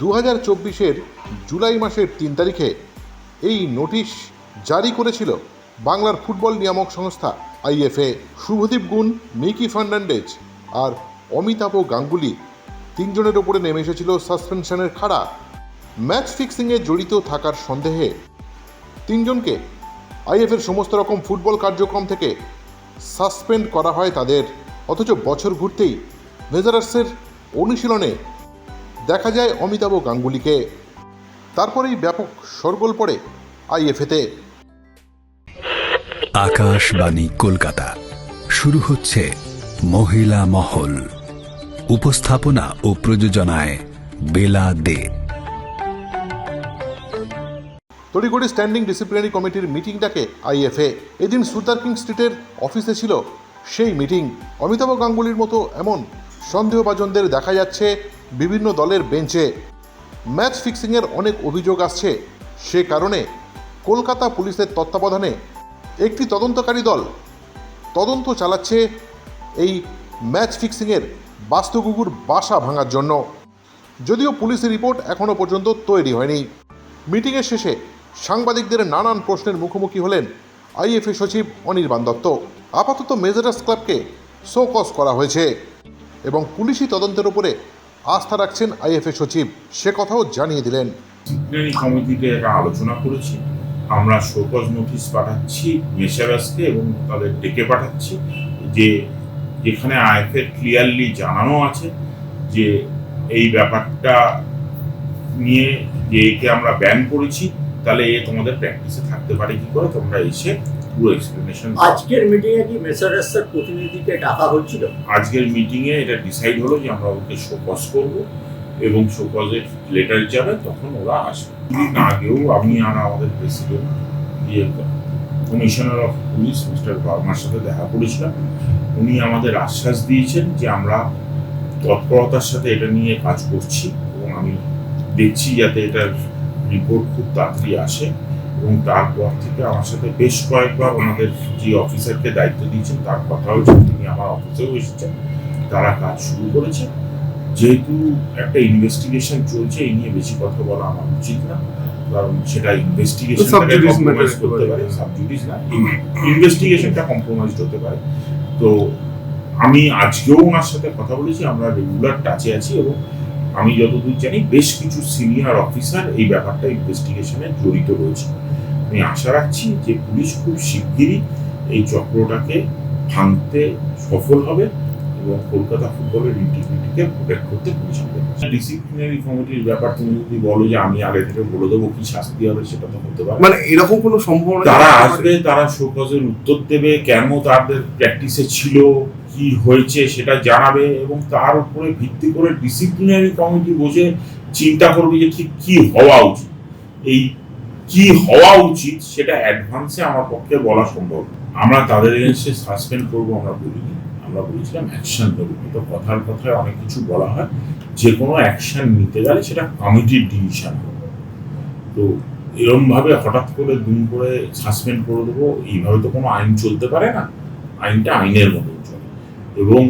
দু হাজার চব্বিশের জুলাই মাসের তিন তারিখে এই নোটিশ জারি করেছিল বাংলার ফুটবল নিয়ামক সংস্থা IFA. Subhadeep Gun, Mickey Fernandes আর অমিতাভ গাঙ্গুলি তিনজনের ওপরে নেমে এসেছিল সাসপেনশনের খাড়া। ম্যাচ ফিক্সিংয়ে জড়িত থাকার সন্দেহে তিনজনকে আইএফের সমস্ত রকম ফুটবল কার্যক্রম থেকে সাসপেন্ড করা হয় তাদের। অথচ বছর ঘুরতেই মেজারার্সের অনুশীলনে দেখা যায় অমিতাভ গাঙ্গুলিকে। তারপরেই ব্যাপক সরগোল পড়ে আইএফএতে। আকাশবাণী কলকাতা। শুরু হচ্ছে মহিলা মহল। উপস্থাপনা ও প্রযোজনায় বেলা দে। তড়িঘড়ি স্ট্যান্ডিং ডিসিপ্লিনারি কমিটির মিটিং ডাকে আইএফএ। এদিন সুলতান কিং স্ট্রিটের অফিসে ছিল সেই মিটিং। অমিতাভ গাঙ্গুলির মতো এমন সন্দেহভাজনদের দেখা যাচ্ছে বিভিন্ন দলের বেঞ্চে। ম্যাচ ফিক্সিংয়ের অনেক অভিযোগ আসছে। সে কারণে কলকাতা পুলিশের তত্ত্বাবধানে একটি তদন্তকারী দল তদন্ত চালাচ্ছে এই ম্যাচ ফিক্সিংয়ের বাস্তুগুগুর বাসা ভাঙার জন্য। যদিও পুলিশের রিপোর্ট এখনও পর্যন্ত তৈরি হয়নি। মিটিংয়ের শেষে সাংবাদিকদের নানান প্রশ্নের মুখোমুখি হলেন আইএফএ সচিব অনির্বাণ দত্ত আপাতত মেজারাস ক্লাবকে শোকস করা হয়েছে এবং পুলিশি তদন্তের উপরে আস্থা রাখছেন আইএফএ সচিব। সে কথাও জানিয়ে দিলেন। কমিটিতে এটা আলোচনা করেছি। আমরা শোকজ নোটিশ পাঠাচ্ছি মেসারাসকে এবং তাদের ডেকে পাঠাচ্ছি যে যেখানে আইএফএ ক্লিয়ারলি জানানো আছে যে এই ব্যাপারটা নিয়ে যে একে আমরা ব্যান করেছি, তাহলে এ তোমাদের প্র্যাকটিসে থাকতে পারে কি করে? তোমরা এসে পুরো এক্সপ্লেনেশন আজকের মিটিংয়ে কি মেসারেসের প্রতিনিধিকে ডাকা হচ্ছিল? আজকের মিটিংয়ে এটা ডিসাইড হলো যে আমরা ওকে শোকজ করব এবং শোকজের লেটার যাবে তখন ওরা আসবে। দিন আগেও আমি আর আমাদের প্রেসিডেন্ট ইয়ে কমিশনার অফ পুলিশ মিস্টার বর্মার সাথে দেখা করেছিলাম। উনি আমাদের আশ্বাস দিয়েছেন যে আমরা তৎপরতার সাথে এটা নিয়ে কাজ করছি এবং আমি দেখছি যাতে এটার রিপোর্ট খুব তাড়াতাড়ি আসে। এবং তারপর থেকে আমার সাথে বেশ কয়েকবার ওনাদের যে অফিসারকে দায়িত্ব দিয়েছেন তার কথা হয়েছে তিনি আমার অফিসেও এসেছেন তারা কাজ শুরু করেছে যেহেতু একটা ইনভেস্টিগেশন চলছে এই নিয়ে বেশি কথা বলা আমার উচিত না কারণ সেটা ইনভেস্টিগেশনটাকে কম্প্রোমাইজ করতে পারে পারে। সাবজুডিস না ইনভেস্টিগেশনটা হতে পারে তো আমি আজকেও ওনার সাথে কথা বলেছি আমরা রেগুলার টাচে আছি এবং আমি যতদূর জানি বেশ কিছু সিনিয়র অফিসার এই ব্যাপারটা ইনভেস্টিগেশনে জড়িত রয়েছে। আমি আশা রাখছি যে পুলিশ খুব শিগগিরই এই চক্রটাকে ভাঙতে সফল হবে এবং কলকাতা ফুটবলের ইন্টিগ্রিটিকে প্রোটেক্ট করতে পুলিশ ডিসিপ্লিনারি কমিটির ব্যাপার তুমি যদি বলো যে আমি আগে থেকে বলে দেবো কি শাস্তি হবে সেটা তো হতে পারে। মানে এরকম কোনো সম্ভাবনা তারা আসবে তারা শোকজের উত্তর দেবে কেন তাদের প্র্যাকটিসে ছিল? কি হয়েছে সেটা জানাবে এবং তার উপরে ভিত্তি করে ডিসিপ্লিনারি কমিটি বসে চিন্তা করবে যে ঠিক কি হওয়া উচিত। এই কি হওয়া উচিত সেটা অ্যাডভান্সে আমার পক্ষে বলা সম্ভব। আমরা তাদের এগেনস্টে সাসপেন্ড করব, আমরা বলিনি। আমরা বলেছিলাম অ্যাকশন নেব। তো কথার কথায় অনেক কিছু বলা হয়। যে কোনো অ্যাকশন নিতে গেলে সেটা কমিটির ডিসিশন হবে। তো এরমভাবে হঠাৎ করে দুম করে সাসপেন্ড করে দেবো, এইভাবে তো কোনো আইন চলতে পারে না। আইনটা আইনের মতো। এবং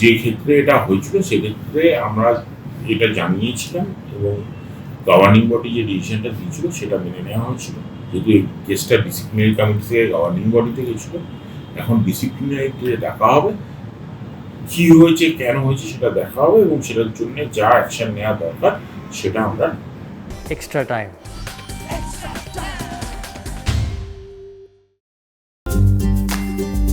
যে ক্ষেত্রে এটা হয়েছিল, সেক্ষেত্রে আমরা এটা জানিয়েছিলাম এবং গভর্নিং বডি যে ডিসিশনটা দিয়েছিল, সেটা মেনে নেওয়া হয়েছিল যেহেতু এই কেসটা ডিসিপ্লিনারি কমিটি থেকে গভর্নিং বডিতে গেছিল এখন ডিসিপ্লিনারিতে দেখা হবে কি হয়েছে, কেন হয়েছে সেটা দেখা হবে এবং সেটার জন্য যা অ্যাকশন নেওয়া দরকার, সেটা আমরা এক্সট্রা time.